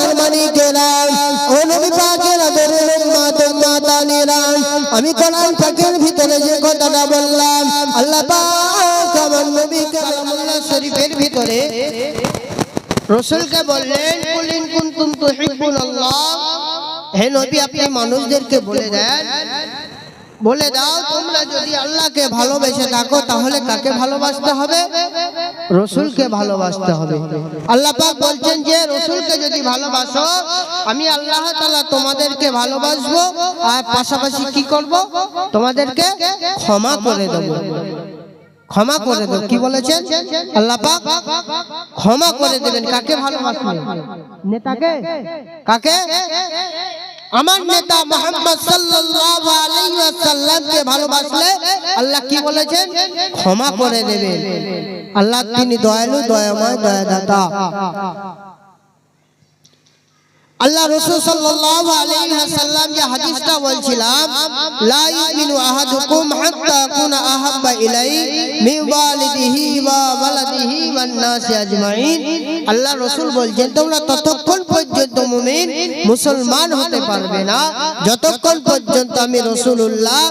সোনার মানিকেরা ও নবী পাকের আদরের উম্মত উম্মাতানিরা আমি কোরআন পাকের ভিতরে যে কথাটা বললাম, আল্লাহ পাক আমার নবী কালামুল্লাহ শরীফের ভিতরে রসুলকে বললেন কুলিন কুনতুম তুহিব্বুন আল্লাহ হে নবী, আপনি মানুষদেরকে বলে দেন বলে দাও, তোমরা যদি আল্লাহকে ভালোবেসে থাকো, তাহলে কাকে ভালোবাসতে হবে? রসুলকে ভালোবাসতে হবে। আল্লাহ পাক বলছেন যে, রসুলকে যদি ভালোবাসো, আমি আল্লাহ তাআলা তোমাদেরকে ভালোবাসবো, আর পাশাপাশি কি করব? তোমাদেরকে ক্ষমা করে দেবো। ক্ষমা করে দেব। কি বলেছেন? আল্লাহ ক্ষমা করে দেবেন। কাকে ভালোবাসবেন? নেতাকে? কাকে? আমার নেতা মোহাম্মদ সাল্লাল্লাহু আলাইহি ওয়াসাল্লামকে ভালোবাসলে আল্লাহ কি বলেছেন? ক্ষমা করে দেবেন। আল্লাহ তিনি দয়ালু, দয়াময়, দয়াদাতা। আল্লাহ রসুল সাল্লাল্লাহু আলাইহি ওয়াসাল্লাম যে হাদিসটা বলছিলাম, লা ইউমিনু আহাদুকুম হাত্তা কুনা আহাব্বা ইলাই ওয়া ওয়ান নাসি আজমাইন আল্লাহ রসুল তোমরা ততক্ষণ পর্যন্ত মুমিন, মুসলমান হতে পারবে না। যতক্ষণ পর্যন্ত আমি রসুলুল্লাহ,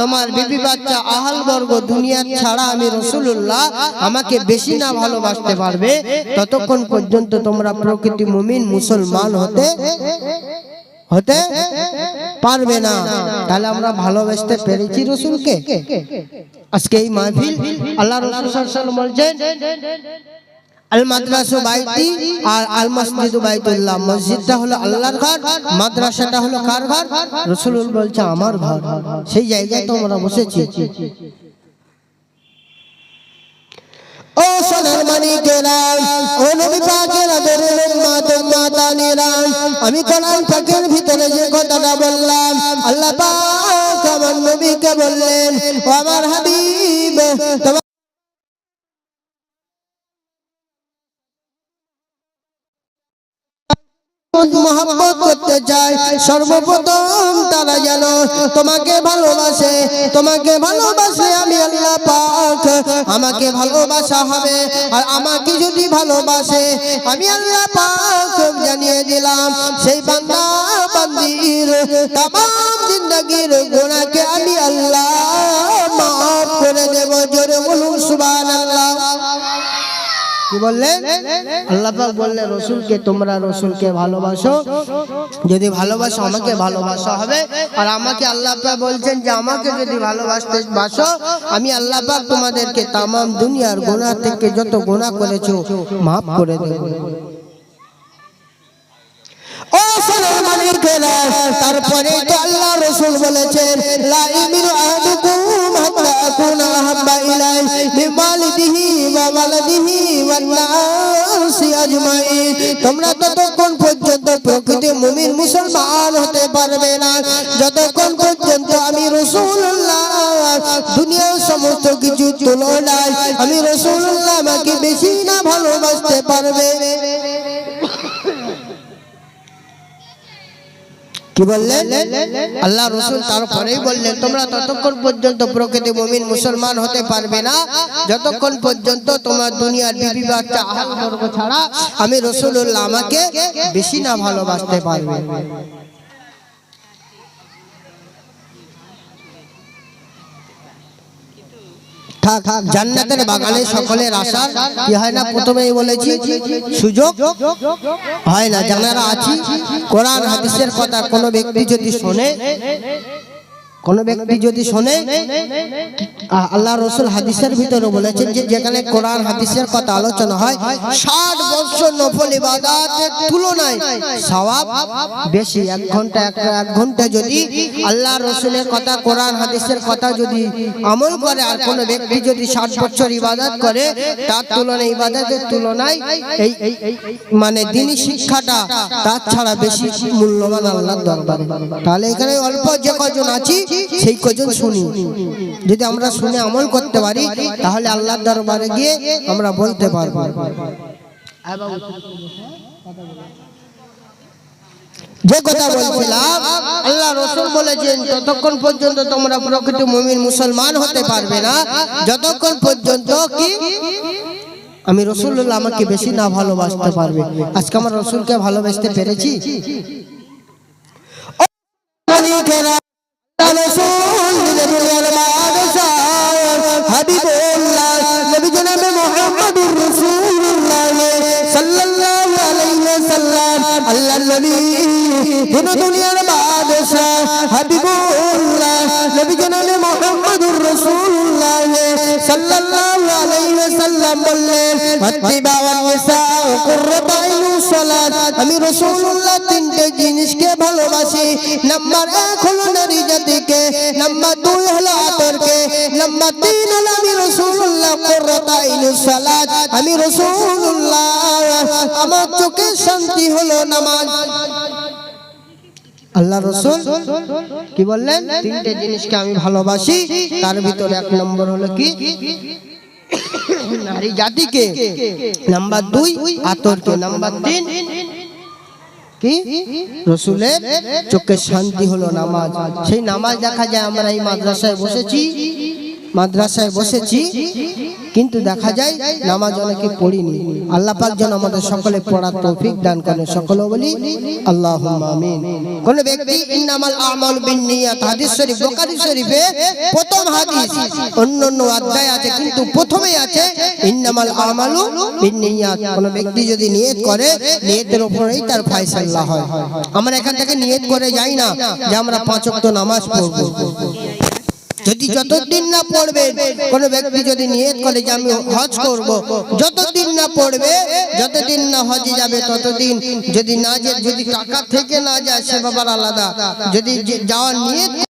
তোমার বিবি বাচ্চা আহাল বর্গ দুনিয়া ছাড়া আমি রসুলুল্লাহ, আমাকে বেশি না ভালোবাসতে পারবে, ততক্ষণ পর্যন্ত তোমরা প্রকৃতি মুমিন, মুসলমান হতে হতে পারবে না। তাহলে আমরা ভালোবাসতে পেরেছি রসুলকে। আজকে এই মাহফিল আল্লাহ রসুল বলছেন মাদ্রাসা মসজিদটা আল্লাহর মাদ্রাসাটা বলছে, আমার সেই জায়গায় তো আমরা বসেছি। ও আমি কোরআন পাকের ভিতরে যে কথাটা বললাম, আল্লাহ পাক আমার নবীকে বললেন, ও আমার হাবিব তোমার মোহাম্মত করতে চায়, সর্বপ্রথম তারা যেন তোমাকে ভালোবাসে তোমাকে ভালোবাসে আমি আল্লাহ পাক আমাকে ভালোবাসা হবে, আর আমাকে যদি ভালোবাসে, আমি আল্লাহ পাক জানিয়ে দিলাম, সেই বান্দা, বান্দির তাম জিন্দগির গুণাকে আমি আল্লাহ কি বললেন? আল্লাহ পাক বললেন, রসুলকে তোমরা রসুলকে ভালোবাসো। যদি ভালোবাসো, আমাকে ভালোবাসা হবে। আর আমাকে আল্লাহ পাক বলছেন যে, আমাকে যদি ভালোবাসতে বাসো, আমি আল্লাহ পাক তোমাদেরকে তামাম দুনিয়ার গোনা থেকে যত গোনা করেছ, মাফ করে দেব। ও তারপরে তো আল্লাহ রসুল বলেছেন, লা আজমাইন। তোমরা ততক্ষণ পর্যন্ত প্রকৃতি মুমিন মুসলমান হতে পারবে না। যতক্ষণ পর্যন্ত আমি রসুল্লাহ দুনিয়ার সমস্ত কিছু তুলনায় আমি রসুল্লাহ আমাকে বেশি না ভালোবাসতে পারবে। কি বললেন? আল্লাহ রসুল তারপরেই বললেন, তোমরা ততক্ষণ পর্যন্ত প্রকৃতি মমিন মুসলমান হতে পারবে না। যতক্ষণ পর্যন্ত তোমার দুনিয়ার বিবি বাচ্চা আহার ছাড়া আমি রসুল্লাহ আমাকে বেশি না ভালোবাসতে পারবে। থাক জান্নাতের বাগানে সকলের আশা কি হয় না? প্রথমেই বলেছি সুযোগ হয় না। যারা আছি কোরআন হাদিসের কথা কোনো ব্যক্তি যদি শোনে কোন ব্যক্তি যদি শোনে আল্লাহ রসুল হাদিসের ভিতরে বলেছেন যে যেখানে কোরআন হাদিসের কথা আলোচনা হয়, ষাট বছর নফল ইবাদতের তুলনায় সওয়াব বেশি। এক ঘণ্টা এক ঘণ্টা যদি আল্লাহ রসুলের কথা, কোরআন হাদিসের কথা যদি আমল করে, আর কোনো ব্যক্তি যদি ষাট বছর ইবাদত করে, তার তুলনায়, ইবাদতের তুলনায় এই মানে দিনই শিক্ষাটা তার ছাড়া বেশি মূল্যবান আল্লাহর দরবারে। তাহলে এখানে অল্প যে কজন আছি সেই কজন শুনি? যদি আমরা শুনে আমল করতে পারি, তাহলে আল্লাহর দরবারে গিয়ে আমরা বলতে পারব। যে কথা বলছিলাম, আল্লাহ রসুল বলেছেন, যতক্ষণ পর্যন্ত তোমরা প্রকৃত মুমিন মুসলমান হতে পারবে না, যতক্ষণ পর্যন্ত কি আমি রসুল্লাহ আমাকে বেশি না ভালোবাসতে পারবে। আজকে আমার রসুলকে ভালোবাসতে পেরেছি? আল্লাহ নবী দুনো দুনিয়ার বাদশাহ, হাবিবুল্লাহ, নবী জনাবে মুহাম্মদুর রাসূলুল্লাহ সাল্লাল্লাহু ওয়াসাল্লাম বললেন আমি তিনটে জিনিসকে ভালোবাসি। নাম্বার এক হলো নারী জাতিকে, নাম্বার দুই হলো আতরকে, নাম্বার তিন হলো আমি আইনুস সালাত। আমি রাসূলুল্লাহ, আমার চোখের শান্তি হলো নামাজ। আল্লাহ রসুল কি বললেন? তিনটে জিনিসকে আমি ভালোবাসি, তার ভিতরে এক নম্বর হলো কি? নারী জাতিকে নাম্বার দুই আতর্ক, নাম্বার তিন কি? রসুলের চোখে শান্তি হলো নামাজ। সেই নামাজ দেখা যায়, আমরা এই মাদ্রাসায় বসেছি মাদ্রাসায় বসেছি কিন্তু দেখা যায় নামাজ অনেকে পড়িনি। আল্লাহ পাক যেন আমাদের সকলে পড়ার তৌফিক দান করেন। সকলে বলি আল্লাহ আমিন। কোন ব্যক্তি ইন্নামাল আমাল বিন্নিয়াত হাদিস শরীফ বুখারী শরীফে প্রথম হাদিস। অন্য অন্য অধ্যায় আছে কিন্তু প্রথমেই আছে ইন্নামাল আমালু বিন্নিয়াত কোন ব্যক্তি যদি নিয়ত করে নিয়তের উপরেই তার ফয়সালা হয়। আমরা এখান থেকে নিয়ত করে যাই না যে আমরা পাঁচ ওয়াক্ত নামাজ পড়ব। যদি যতদিন না পড়বে, কোন ব্যক্তি যদি নিয়ত করে যে আমি হজ করব, যতদিন না পড়বে, যতদিন না হজে যাবে, ততদিন যদি না যে যদি টাকা থেকে না যায়, সে বাবার আলাদা। যদি যাওয়া যাওয়ার নিয়ত